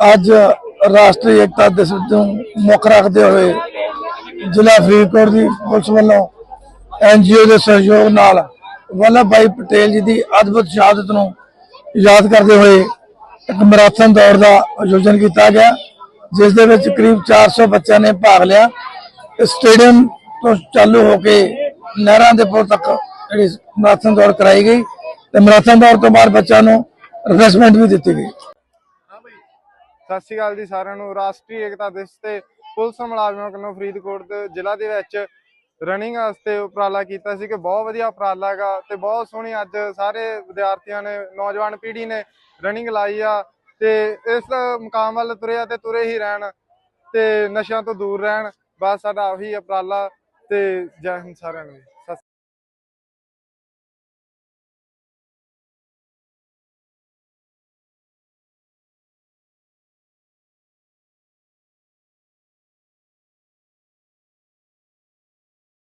ਅੱਜ ਰਾਸ਼ਟਰੀ ਏਕਤਾ ਦਿਵਸ ਨੂੰ ਮੁੱਖ ਰੱਖਦੇ ਹੋਏ ਜ਼ਿਲ੍ਹਾ ਫਰੀਦਕੋਟ ਦੀ ਪੁਲਿਸ ਵੱਲੋਂ ਐਨਜੀਓ ਦੇ ਸਹਿਯੋਗ ਨਾਲ ਵੱਲਭ ਭਾਈ ਪਟੇਲ ਜੀ ਦੀ ਅਦਭੁਤ ਸ਼ਹਾਦਤ ਨੂੰ ਯਾਦ ਕਰਦੇ ਹੋਏ ਇੱਕ ਮੈਰਾਥਨ ਦੌੜ ਦਾ ਆਯੋਜਨ ਕੀਤਾ ਗਿਆ, ਜਿਸ ਦੇ ਵਿੱਚ ਕਰੀਬ 400 ਬੱਚਿਆਂ ਨੇ ਭਾਗ ਲਿਆ। ਸਟੇਡੀਅਮ ਤੋਂ ਚਾਲੂ ਹੋ ਕੇ ਨਹਿਰਾਂ ਦੇ ਪੁਲ ਤੱਕ ਜਿਹੜੀ ਮੈਰਾਥਨ ਦੌੜ ਕਰਾਈ ਗਈ ਤੇ ਮੈਰਾਥਨ ਦੌੜ ਤੋਂ ਬਾਅਦ ਬੱਚਿਆਂ ਨੂੰ ਰਿਫਰੈਸ਼ਮੈਂਟ ਵੀ ਦਿੱਤੀ ਗਈ। ਸਤਿ ਸ਼੍ਰੀ ਅਕਾਲ ਜੀ ਸਾਰਿਆਂ ਨੂੰ ਰਾਸ਼ਟਰੀ ਏਕਤਾ ਦਿਵਸ ਤੇ ਪੁਲਿਸ ਮੁਲਾਜ਼ਮਾਂ ਵੱਲੋਂ ਫਰੀਦਕੋਟ ਦੇ ਜ਼ਿਲ੍ਹਾ ਦੇ ਵਿੱਚ ਰਨਿੰਗ ਵਾਸਤੇ ਉਪਰਾਲਾ ਕੀਤਾ ਸੀ ਕਿ ਬਹੁਤ ਵਧੀਆ ਉਪਰਾਲਾ ਹੈਗਾ ਤੇ ਬਹੁਤ ਸੋਹਣੀ ਅੱਜ ਸਾਰੇ ਵਿਦਿਆਰਥੀਆਂ ਨੇ, ਨੌਜਵਾਨ ਪੀੜ੍ਹੀ ਨੇ ਰਨਿੰਗ ਲਾਈ ਆ ਤੇ ਇਸ ਮੁਕਾਮ ਵੱਲ ਤੁਰਿਆ ਤੇ ਤੁਰੇ ਹੀ ਰਹਿਣ ਤੇ ਨਸ਼ਿਆਂ ਤੋਂ ਦੂਰ ਰਹਿਣ ਬਸ ਸਾਡਾ ਉਹੀ ਉਪਰਾਲਾ ਤੇ ਜੈ ਹਿੰਦ ਸਾਰਿਆਂ ਨੂੰ ਜੀ।